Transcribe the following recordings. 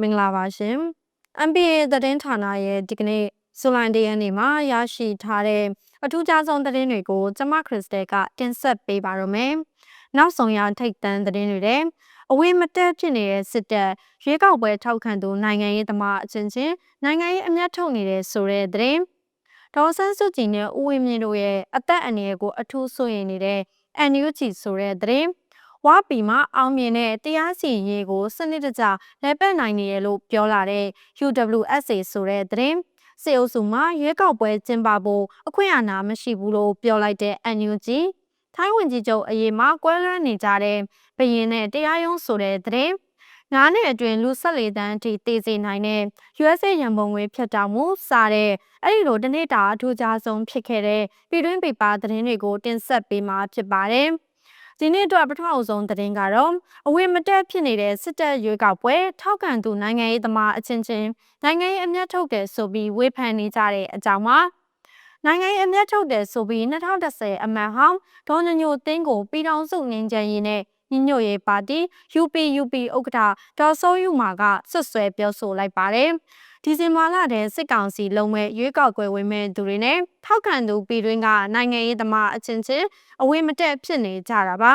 မင်္ဂလာပါရှင်။ MBA သတင်းဌာနရဲ့ဒီကနေ့ဇူလိုင်တရက်နေ့မှာရရှိထားတဲ့အထူးခြားဆုံးသတင်းတွေကိုကျမခရစ်စတယ်ကတင်ဆက်ပေးပါရမယ်။နောက်ဆုံးရထိတ်တန့်သတင်းတွေတဲ့အဝေးမတက်ဖြစ်နေတဲ့စစ်တပ်ရွေးကောက်ပွဲထောက်ခံသူနိုင်ငံရေးသမားအချင်းချင်းနိုင်ငံရေးအမျက်ထုတ်နေတဲ့ဆိုတဲ့သတင်းဒေါ်ဆန်းစုကြည်နဲ့ဦးဝင်းမြင့်တို့ရဲ့အသက်အန္တရာယ်ကိုအထူးစိုးရိမ်နေတဲ့ NUG ဆိုတဲ့သတင်း ဝါပီမှာအောင်မြင်တဲ့တရားစီရင်ရေးကိုစနစ်တကျလက်ပတ်နိုင်နေရလို့ပြောလာတဲ့ UWSA ဆိုတဲ့သတင်းစေအုပ်စုမှာရွေးကောက်ပွဲကျင်းပဖို့အခွင့်အာဏာမရှိဘူးလို့ပြောလိုက်တဲ့ NUG ထိုင်းဝန်ကြီးချုပ်အရေးမှာကွဲလွဲနေကြတဲ့ဘရင်နဲ့တရားရုံးဆိုတဲ့သတင်းငါးနှစ်အတွင်းလူ၁၄တန်းအထိတည်စေနိုင်တဲ့ USA ရန်ပုံငွေဖြတ်တောက်မှုစတဲ့အဲ့ဒီလိုတနေ့တာအထူးခြားဆုံးဖြစ်ခဲ့တဲ့ပြည်တွင်းပေပါသတင်းတွေကိုတင်ဆက်ပေးမှာဖြစ်ပါတယ်။ ဒီနေ့အတွက်ပထမအဆုံးသတင်းကတော့အဝေမတက်ဖြစ်နေတဲ့စစ်တပ်ရွေးကောက်ပွဲထောက်ခံသူနိုင်ငံရေးသမားအချင်းချင်းနိုင်ငံရေးအမျက်ထုတ်တယ်ဆိုပြီးဝေဖန်နေကြတဲ့အကြောင်းပါနိုင်ငံရေးအမျက်ထုတ်တယ်ဆိုပြီး2010အမန်ဟောင်းဒေါ်ညညိုသင်းကိုပြည်တော်စုငင်းချင်ရေးနဲ့ညညိုရေးပါတီ UPUP ဥက္ကဋ္ဌဒေါ်စိုးယူမာကဆွတ်ဆွဲပြောဆိုလိုက်ပါတယ် ဒီဇင်ဘာလတည်းစစ်ကောင်စီလုံမဲ့ရွေးကောက်ပွဲဝင်မဲ့သူတွေနဲ့ထောက်ခံသူပြည်တွင်းကနိုင်ငံရေးသမားအချင်းချင်းအဝေးမတက်ဖြစ်နေကြတာပါ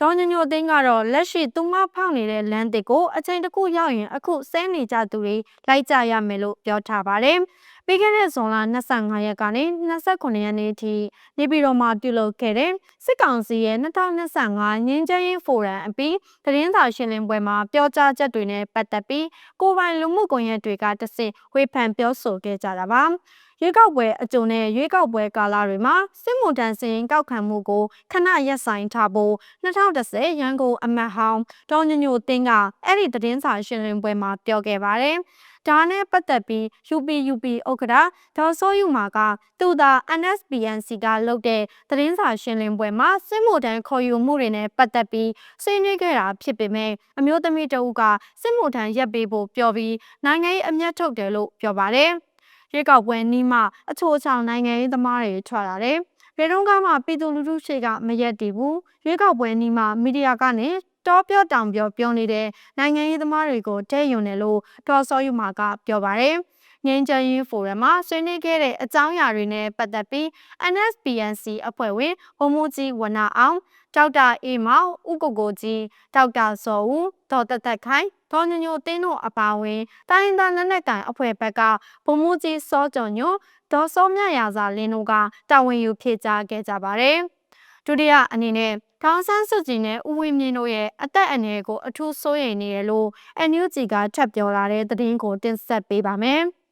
ဒေါ်ညညိုသိန်းကတော့လက်ရှိသူမဖောက်နေတဲ့လမ်းတစ်ကိုအချိန်တစ်ခုရောက်ရင်အခုဆဲနေကြသူတွေလိုက်ကြရမယ်လို့ပြောထားပါတယ်။ပြီးခဲ့တဲ့ဇွန်လ25ရက်ကနေ29ရက်နေ့ထိနေပြည်တော်မှာပြုလုပ်ခဲ့တဲ့စစ်ကောင်စီရဲ့2025ငင်းချမ်းရေးဖိုရမ်အပြီးသတင်းစာရှင်းလင်းပွဲမှာပြောကြားချက်တွေနဲ့ပတ်သက်ပြီးကိုပိုင်လူမှုကွန်ရက်တွေကတဆင့်ဝေဖန်ပြောဆိုခဲ့ကြတာပါ။ ရွေးကောက်ပွဲအကြုံနဲ့ရွေးကောက်ပွဲကာလတွေမှာစစ်မှုထမ်းစင်ကောက်ခံမှုကိုခဏရပ်ဆိုင်ထားဖို့2010ရန်ကုန်အမတ်ဟောင်းဒေါ်ညညိုတင်းကအဲ့ဒီသတင်းစာရှင်းလင်းပွဲမှာပြောခဲ့ပါတယ်။ဒါနဲ့ပတ်သက်ပြီး UPUP ဥက္ကဋ္ဌဒေါ်စိုးယူမာကသူသာ NSPNC ကလုပ်တဲ့သတင်းစာရှင်းလင်းပွဲမှာစစ်မှုထမ်းခေါ်ယူမှုတွေနဲ့ပတ်သက်ပြီးဆွေးနွေးခဲ့တာဖြစ်ပေမဲ့အမျိုးသမီးတဦးကစစ်မှုထမ်းရပ်ပေးဖို့ပြောပြီးနိုင်ငံရေးအမျက်ထုတ်တယ်လို့ပြောပါတယ်။ ရွေးကောက်ပွဲနီးမှအချို့အချောင်းနိုင်ငံရေးသမားတွေထွက်လာတယ်။ရေတုံးကမှပြည်သူလူထုရှိကမရက်တည်ဘူး။ရွေးကောက်ပွဲနီးမှမီဒီယာကနေတောပြောတောင်ပြောပြောနေတဲ့နိုင်ငံရေးသမားတွေကိုတဲ့ယုံတယ်လို့ဒေါ်စောယူမာကပြောပါတယ်။ ငင်းချင်ရေးဖိုရမ်မှာဆွေးနွေးခဲ့တဲ့အကြောင်းအရာတွေနဲ့ပတ်သက်ပြီး NSPNC အဖွဲ့ဝင်ဗိုလ်မှူးကြီးဝနာအောင်ဒေါက်တာအေးမောင်ဦးကိုကိုကြီးဒေါက်တာဇော်ဦးဒေါ်တသက်ခိုင်ဒေါ်ညညိုတင်းတို့အပါအဝင်တိုင်းဒေသလက်နက်ကိုင်အဖွဲ့ဘက်ကဗိုလ်မှူးကြီးစောကျော်ညိုဒေါ်စောမြရာစာလင်းတို့ကတာဝန်ယူဖြည့်ကြားခဲ့ကြပါတယ်ဒုတိယအနေနဲ့ဒေါန်ဆန်းစုကြည်နဲ့ဦးဝင်းမြင့်တို့ရဲ့အသက်အန္တရာယ်ကိုအထူးစိုးရိမ်နေတယ်လို့ NUG ကထပ်ပြောလာတဲ့သတင်းကိုတင်ဆက်ပေးပါမယ်။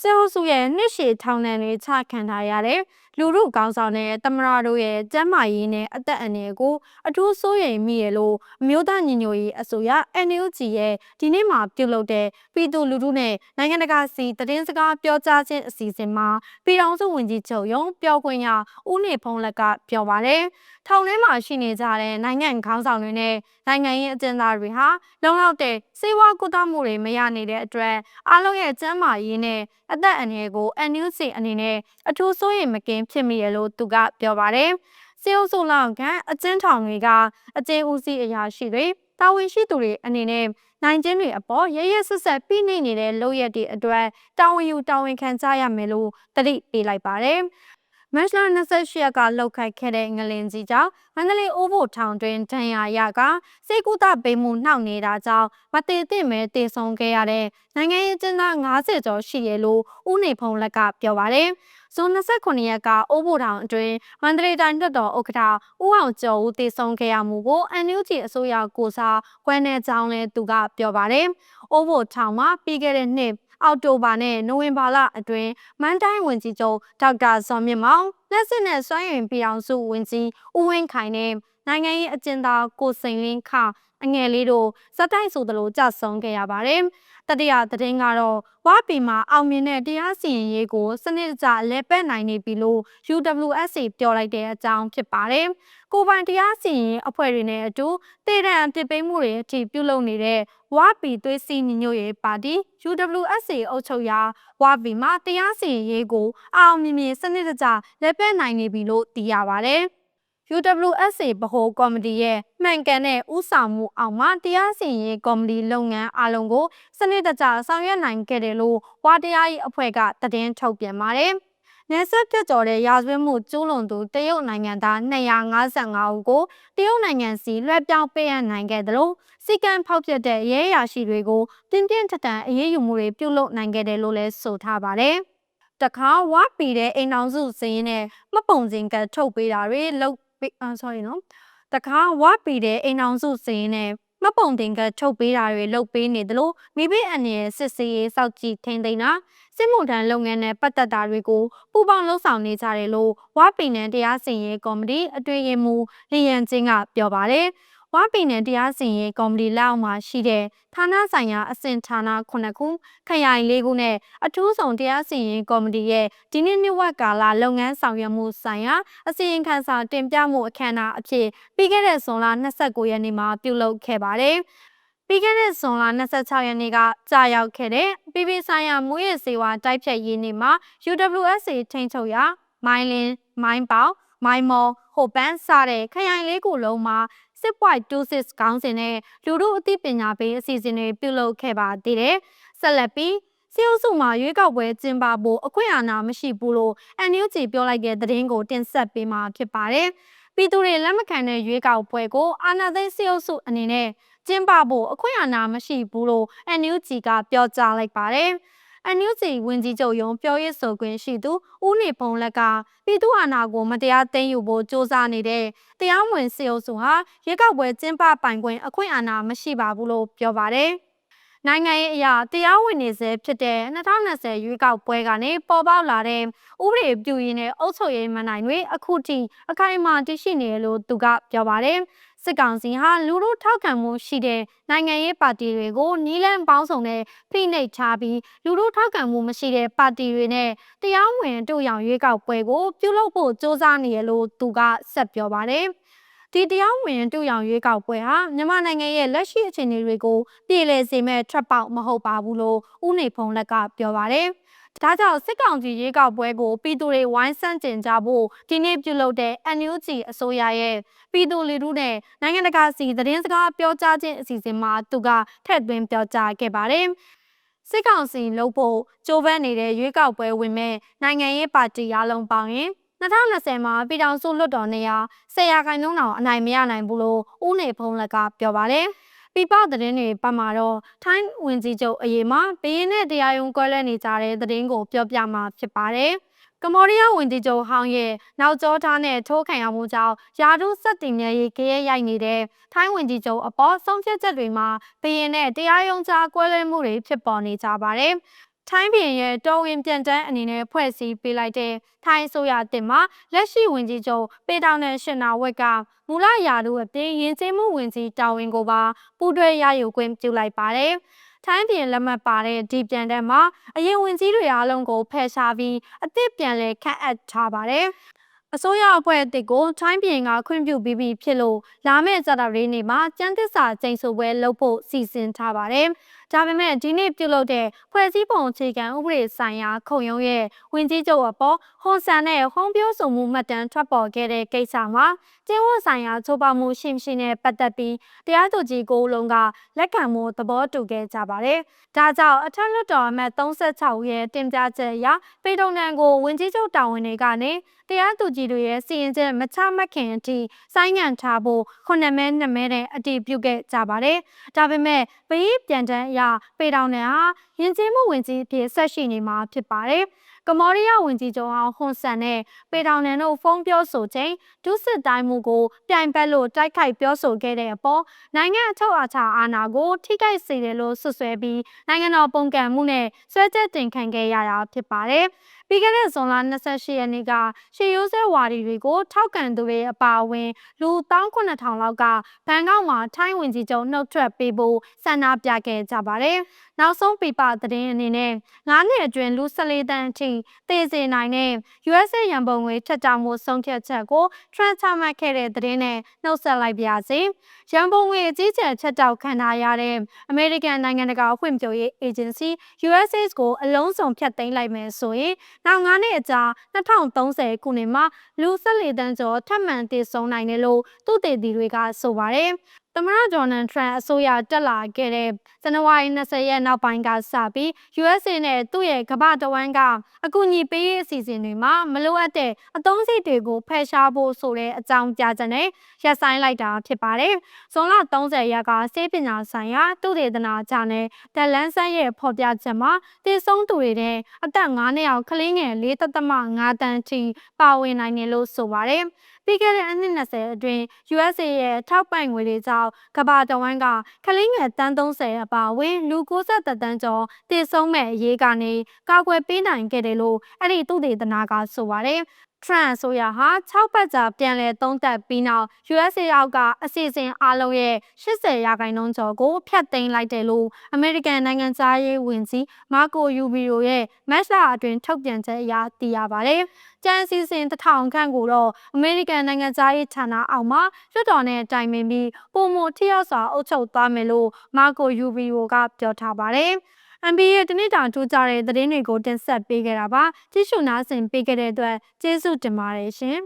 စစ်အုပ်စုရဲ့နှစ်ရှည်ထောင်ဒဏ်တွေချခံထားရတဲ့ လူမှုကောင်းဆောင်တဲ့တမရတို့ရဲ့ကျန်းမာရေးနဲ့အသက်အန္တရာယ်ကိုအထူးစိုးရိမ်မိရလို့အမျိုးသားညီညွတ်ရေးအစိုးရ NUG ရဲ့ဒီနေ့မှာပြုလုပ်တဲ့ပြည်သူလူထုနဲ့နိုင်ငံတကာစီတည်င်းစကားပြောကြားခြင်းအစီအစဉ်မှာပြည်ထောင်စုဝန်ကြီးချုပ်ရုံးပြောခွင့်ရဦးနေဖုံးလက်ကပြောပါတယ်ထောင်ထဲမှာရှိနေကြတဲ့နိုင်ငံခေါင်းဆောင်တွေနဲ့နိုင်ငံရေးအကျဉ်းသားတွေဟာလုံလောက်တဲ့စေဝါကုသမှုတွေမရနေတဲ့အတွက်အားလုံးရဲ့ကျန်းမာရေးနဲ့အသက်အန္တရာယ်ကို NUC အနေနဲ့အထူးစိုးရိမ်မကင်းဖြစ်မိရလို့သူကပြောပါတယ်။စေအုပ်စုလောက်ကအကျဉ်းထောင်တွေကအကျဉ်းဦးစီးအရာရှိတွေတာဝန်ရှိသူတွေအနေနဲ့နိုင်ကျင်းတွေအပေါ်ရရဆက်ဆက်ပြိနှိမ့်နေတဲ့လုပ်ရက်တွေအတွက်တာဝန်ယူတာဝန်ခံကြရမယ်လို့တတိပေးလိုက်ပါတယ်။ မတ်လ28ရက်ကလောက်ခိုက်ခဲ့တဲ့ငလင်ကြီးကြောင့်မန္တလေးအိုးဘိုထောင်တွင်ဒဏ်ရာရကစေကုသပေးမှုနှောက်နေတာကြောင့်မတည်သင့်ပဲတည်ဆုံခဲ့ရတဲ့နိုင်ငံရေးကျင်းသား90ကျော်ရှိရလို့ဦးနေဖုံးလက်ကပြောပါတယ်။ဇွန်29ရက်ကအိုးဘိုထောင်အတွင်းမန္တလေးတိုင်းတပ်တော်ဥက္ကဋ္ဌဦးအောင်ကျော်ဦးတည်ဆုံခဲ့ရမှုကို NUG အစိုးရကိုစားခွဲနေကြောင်းလည်းသူကပြောပါတယ်။အိုးဘိုထောင်မှာပြီးခဲ့တဲ့နှစ် အောက်တိုဘာနဲ့နိုဝင်ဘာလအတွင်းမန်းတိုင်းဝန်ကြီးချုပ်ဒေါက်တာဇော်မြင့်မောင်လက်စစ်နဲ့စွမ်းရည်ပြည်အောင်စုဝန်ကြီးဦးဝင်းခိုင်နဲ့ နိုင်ငံရေးအကျဉ်းသားကိုစိန်လင်းခအငယ်လေးတို့စက်တိုက်ဆိုသလိုကြဆုံခဲ့ရပါတယ်။တတိယသတင်းကတော့ဝါပီမှာအောင်မြင်တဲ့တရားစီရင်ရေးကိုစနစ်တကျလဲပတ်နိုင်နေပြီလို့ UWSA ပြောလိုက်တဲ့အကြောင်းဖြစ်ပါတယ်။ကိုပိုင်တရားစီရင်အဖွဲ့တွေနဲ့အတူတည်တဲ့အတစ်ပိတ်မှုတွေအထိပြုလုပ်နေတဲ့ဝါပီသွေးစည်းညီညွတ်ရေးပါတီ UWSA အုပ်ချုပ်ရာဝါပီမှာတရားစီရင်ရေးကိုအောင်မြင်မြင်စနစ်တကျလက်ပတ်နိုင်နေပြီလို့သိရပါတယ်။ UWSA ဗဟိုကော်မတီရဲ့မှန်ကန်တဲ့ဥဆောင်မှုအောက်မှာတရားစီရင်ရေးကော်မတီလုပ်ငန်းအလုံးကိုစနစ်တကျဆောင်ရွက်နိုင်ခဲ့တယ်လို့ဝါတရားရေးအဖွဲ့ကသတင်းထုတ်ပြန်ပါတယ်။နယ်စပ်ပြတ်ကျော်တဲ့ရာဇဝတ်မှုကျူးလွန်သူတရုတ်နိုင်ငံသား255ဦးကိုတရုတ်နိုင်ငံစီလွှဲပြောင်းပေးအပ်နိုင်ခဲ့တယ်လို့စီကံဖောက်ပြတဲ့ရဲရရှိတွေကိုတင်းတင်းထန်ထန်အရေးယူမှုတွေပြုလုပ်နိုင်ခဲ့တယ်လို့လည်းဆိုထားပါတယ်။တခါဝါပီတဲ့အိမ်အောင်စုစင်းနဲ့မပုံစံကထုတ်ပေးတာတွေလု ပ်အာ sorry နော်တခါဝပီတဲ့အိမ်အောင်စုစင်းနဲ့မပုံတင်ကထုတ်ပေးတာတွေလုပ်ပေးနေတယ်လို့မိဘအန်ရဲ့စစ်စေးရေးစောက်ကြည့်ထိန်းသိမ်းတာစစ်မှုထမ်းလုပ်ငန်းနဲ့ပတ်သက်တာတွေကိုပူးပေါင်းလှုပ်ဆောင်နေကြတယ်လို့ဝပီနယ်တရားစီရင်ရေးကော်မတီအတွင်းရေးမှူးလျန်ချင်းကပြောပါတယ်။ ဝါပီနယ်တရားစီရင်ကော်မတီလက်အောက်မှာရှိတဲ့ဌာနဆိုင်ရာအဆင့်ဌာန9ခုခရိုင်၄ခုနဲ့အထူးဆောင်တရားစီရင်ကော်မတီရဲ့ဒီနေ့နှစ်ဝက်ကာလလုပ်ငန်းဆောင်ရွက်မှုဆိုင်ရာအစီရင်ခံစာတင်ပြမှုအခမ်းအနားအဖြစ်ပြီးခဲ့တဲ့ဇွန်လ29ရက်နေ့မှာပြုလုပ်ခဲ့ပါတယ်။ပြီးခဲ့တဲ့ဇွန်လ26ရက်နေ့ကကြာရောက်ခဲ့တဲ့ပြည်ပဆိုင်ရာမူရစေဝါတိုက်ဖြတ်ရေးနေ့မှာ UWSA ထိန်းချုပ်ရာမိုင်းလင်းမိုင်းပေါမိုင်းမော်ဟိုပန်းစတဲ့ခရိုင်လေးခုလုံးမှာ 6.26ခေါင်းစဉ်နဲ့လူမှုအသိပညာပေးအစီအစဉ်တွေပြုလုပ်ခဲ့ပါသေးတယ်။ဆက်လက်ပြီးစီအိုစုမှာရွေးကောက်ပွဲကျင်းပဖို့အခွင့်အာဏာမရှိဘူးလို့ NUG ပြောလိုက်တဲ့သတင်းကိုတင်ဆက်ပေးမှာဖြစ်ပါတယ်။ပြည်သူတွေလက်မခံတဲ့ရွေးကောက်ပွဲကိုအာဏာသိမ်းစီအိုစုအနေနဲ့ကျင်းပဖို့အခွင့်အာဏာမရှိဘူးလို့ NUG ကပြောကြားလိုက်ပါတယ်။ NUG ဝင်ကြီးချုပ်ရုံးပြောရေးဆိုခွင့်ရှိသူဦးနေဖုံလက်ကပြည်သူ့အာဏာကိုမတရားသိမ်းယူဖို့စ조사နေတဲ့တရားဝင်စေအုပ်စုဟာရွေးကောက်ပွဲကျင်းပပိုင်ခွင့်အခွင့်အာဏာမရှိပါဘူးလို့ပြောပါတယ်။နိုင်ငံရေးအရာတရားဝင်နေစေဖြစ်တဲ့2020ရွေးကောက်ပွဲကနေပေါ်ပေါက်လာတဲ့ဥပဒေပြုရေးနဲ့အုပ်ချုပ်ရေးမနိုင်တွေအခုထိအခိုင်အမာတရှိနေတယ်လို့သူကပြောပါတယ်။ စစ်ကောင်စီဟာလူလူထောက်ခံမှုရှိတဲ့နိုင်ငံရေးပါတီတွေကိုနီးလန်းပေါင်းစုံနဲ့ဖိနှိပ်ချပြီးလူလူထောက်ခံမှုမရှိတဲ့ပါတီတွေနဲ့တရားဝင်တို့ရောင်ရွေးကောက်ပွဲကိုပြုလုပ်ဖို့စ조사နေရလို့သူကဆက်ပြောပါတယ်ဒီတရားဝင်တူရောင်ရွေးကောက်ပွဲဟာမြန်မာနိုင်ငံရဲ့လက်ရှိအခြေအနေတွေကိုပြည်လည်စေမဲ့ထွက်ပေါက်မဟုတ်ပါဘူးလို့ဦးနေဖုံးလက်ကပြောပါတယ်။ ဒါကြောင့်စစ်ကောင်စီရေးကောက်ပွဲကိုပြည်သူတွေဝိုင်းဆန့်ကျင်ကြဖို့ဒီနေ့ပြုလုပ်တဲ့ NUG အစိုးရရဲ့ပြည်သူလူထုနဲ့နိုင်ငံတကာစီသတင်းစကားပြောကြားခြင်းအစီအစဉ်မှာသူကထည့်သွင်းပြောကြားခဲ့ပါတယ်။စစ်ကောင်စီလုပ်ဖို့ကြိုးပမ်းနေတဲ့ရွေးကောက်ပွဲဝင်မဲ့နိုင်ငံရေးပါတီအလုံးပေါင်းရင်2020မှာပြည်ထောင်စုလွှတ်တော်နေရာဆယ်ရာခိုင်နှုန်းတောင်အနိုင်မရနိုင်ဘူးလို့ဦးနေဖုံးလက်ကပြောပါတယ်။ ပြပသတင်းတွေပတ်မှာတော့ထိုင်းဝင်ကြီးချုပ်အရေးမှာဘရင်နဲ့တရားရုံးကွဲလဲနေကြတဲ့သတင်းကိုပြောပြမှာဖြစ်ပါတယ်။ကမ္ဘောဒီးယားဝန်ကြီးချုပ်ဟောင်းရဲ့နောက်ကျောထားနဲ့ထိုးခံရမှုကြောင့်ယာဒုစက်တင်မြဲရေးကြရဲရိုက်နေတဲ့ထိုင်းဝန်ကြီးချုပ်အပေါ်ဆုံးဖြတ်ချက်တွေမှာဘရင်နဲ့တရားရုံးကြားကွဲလွဲမှုတွေဖြစ်ပေါ်နေကြပါတယ်။ ထိုင်းပြည်ရဲ့တော်ဝင်ပြန်တန်းအနေနဲ့ဖွဲ့စည်းပေးလိုက်တဲ့ထိုင်းအစိုးရတင်မှာလက်ရှိဝင်ကြီးချုပ်ပေတောင်နဲ့ရှင်နာဝက်ကမူလရာထူးအပြင်ယဉ်ကျေးမှုဝင်ကြီးတာဝန်ကိုပါပူးတွဲရယူခွင့်ပြုလိုက်ပါတယ်။ထိုင်းပြည်လက်မှတ်ပါတဲ့ဒီပြန်တန်းမှာအရင်ဝင်ကြီးတွေအားလုံးကိုဖယ်ရှားပြီးအသစ်ပြန်လဲခန့်အပ်ထားပါတယ်။အစိုးရအဖွဲ့အသစ်ကိုထိုင်းပြည်ကခွင့်ပြုပြီးပြီဖြစ်လို့လာမယ့်ဇာတာရေးနေ့မှာကျန်းသစ္စာကျိန်ဆိုပွဲလုပ်ဖို့စီစဉ်ထားပါတယ်။ ဒါပေမဲ့ဒီနေ့ပြုလုပ်တဲ့ဖွဲ့စည်းပုံအခြေခံဥပဒေဆိုင်ရာခုံရုံးရဲ့ဝင်ကြီးချုပ်အပေါ်ဟွန်ဆန်နဲ့ဟုံးပြောဆိုမှုမှတ်တမ်းထွက်ပေါ်ခဲ့တဲ့ကိစ္စမှာကျင်းဝတ်ဆိုင်ရာချိုးဖောက်မှုရှိမရှိနဲ့ပတ်သက်ပြီးတရားသူကြီးကိုလုံးကလက်ခံမှုသဘောတူခဲ့ကြပါတယ်။ဒါကြောင့်အထက်လွှတ်တော်အမတ်36ရဲ့တင်ပြချက်အရပေတုံနန်ကိုဝင်ကြီးချုပ်တာဝန်တွေကနေတရားသူကြီးတွေရဲ့စီရင်ချက်မချမှတ်ခင်အထိဆိုင်းငံ့ထားဖို့ခုနှစ်မဲနှစ်မဲတဲ့အတည်ပြုခဲ့ကြပါတယ်။ဒါပေမဲ့ပရိပြန်တန်းအရပေတောင်နယ်ဟာယဉ်ကျေးမှုဝင်ကြီးအဖြစ်ဆက်ရှိနေမှာဖြစ်ပါတယ်။ကမော်ရီးယားဝန်ကြီးချုပ်အောင်ဟွန်ဆန်နဲ့ပေတောင်နန်တို့ဖုန်းပြောဆိုချိန်ဒုစစ်တိုင်းမှုကိုပြိုင်ပတ်လို့တိုက်ခိုက်ပြောဆိုခဲ့တဲ့အပေါ်နိုင်ငံအထောက်အထားအာဏာကိုထိခိုက်စေတယ်လို့ဆွဆွဲပြီးနိုင်ငံတော်ပုံကံမှုနဲ့ဆွဲချက်တင်ခံခဲ့ရတာဖြစ်ပါတယ်။ ပြီးခဲ့တဲ့ဇွန်လ28ရက်နေ့ကရှေးရိုးစဲဝါဒီတွေကိုထောက်ကန်သူတွေအပါအဝင်လူ19000လောက်ကဘန်ကောက်မှာထိုင်းဝင်ကြီးချုပ်နှုတ်ထွက်ပေးဖို့ဆန္ဒပြခဲ့ကြပါတယ်။နောက်ဆုံးပြပသတင်းအနေနဲ့9နှစ်အတွင်းလူ14တန်းအထိတည်စေနိုင်တဲ့ USA ရန်ပုံငွေထက်တောင်မှုဆုံးဖြတ်ချက်ကို transfer ခဲ့တဲ့သတင်းနဲ့နှုတ်ဆက်လိုက်ပါစေ။ရန်ပုံငွေအကြီးကျယ်ချက်တောက်ခံထားရတဲ့ American နိုင်ငံတကာဖွံ့ဖြိုးရေး Agency USAID ကိုအလုံးစုံဖျက်သိမ်းလိုက်မယ်ဆိုရင်နောက်9နှစ်အကြာ2030ခုနှစ်မှာလူ14တန်းကျော်ထပ်မံတည်ဆုံနိုင်တယ်လို့သူတေသီတွေကဆိုပါတယ်။ သမ္မတဂျော်နန်ထရန့်အစိုးရတက်လာခဲ့တဲ့ဇန်နဝါရီ20ရက်နောက်ပိုင်းကစပြီး USA နဲ့သူ့ရဲ့ကမ္ဘာတဝန်းကအကူအညီပေးရေးအစီအစဉ်တွေမှာမလိုအပ်တဲ့အသုံးစရိတ်တွေကိုဖယ်ရှားဖို့ဆိုတဲ့အကြောင်းပြချက်နဲ့ရပ်ဆိုင်းလိုက်တာဖြစ်ပါတယ်။ဇွန်လ30ရက်ကစေပညာဆိုင်ရာသူတေသနာဂျာနယ်ဒလန်ဆန်ရဲ့ဖော်ပြချက်မှာတည်ဆုံးသူတွေတဲ့အသက်9နှစ်အောက်ကလေးငယ်4.5တန်းထိပါဝင်နိုင်တယ်လို့ဆိုပါတယ်။ပြီးခဲ့တဲ့အနှစ်20အတွင်း USA ရဲ့ထောက်ပံ့ငွေတွေကြောင့်ကမ္ဘာတဝန်းကကလေးငယ်တန်း30အပါအဝင်လူ63တန်းကျော်တည်ဆုံးမဲ့အရေးကနေကာကွယ်ပေးနိုင်ခဲ့တယ်လို့အဲ့ဒီသူတေသနာကဆိုပါတယ် ထရန့်အစိုးရဟာ6ပတ်ကြာပြန်လည်သုံးသပ်ပြီးနောက် USA အောက်ကအစီအစဉ်အလုံးရဲ့80ရာခိုင်နှုန်းကျော်ကိုဖျက်သိမ်းလိုက်တယ်လို့အမေရိကန်နိုင်ငံသားရေးဝန်ကြီးမာကိုယူဘီရိုရဲ့မက်လာအတွင်ထုတ်ပြန်ချက်အရသိရပါတယ်။ကြံစီစဉ်တစ်ထောင်ခန့်ကိုတော့အမေရိကန်နိုင်ငံသားရေးဌာနအောက်မှာလွှတ်တော်နဲ့တိုင်ပင်ပြီးပုံမထိရောက်စွာအုပ်ချုပ်သွားမယ်လို့မာကိုယူဘီရိုကပြောထားပါတယ်။ MBA တနေ့တာထူးကြတဲ့သတင်းတွေကိုတင်ဆက်ပေးခဲ့တာပါကြည့်ရှုနားဆင်ပေးခဲ့တဲ့အတွက်ကျေးဇူးတင်ပါတယ်ရှင်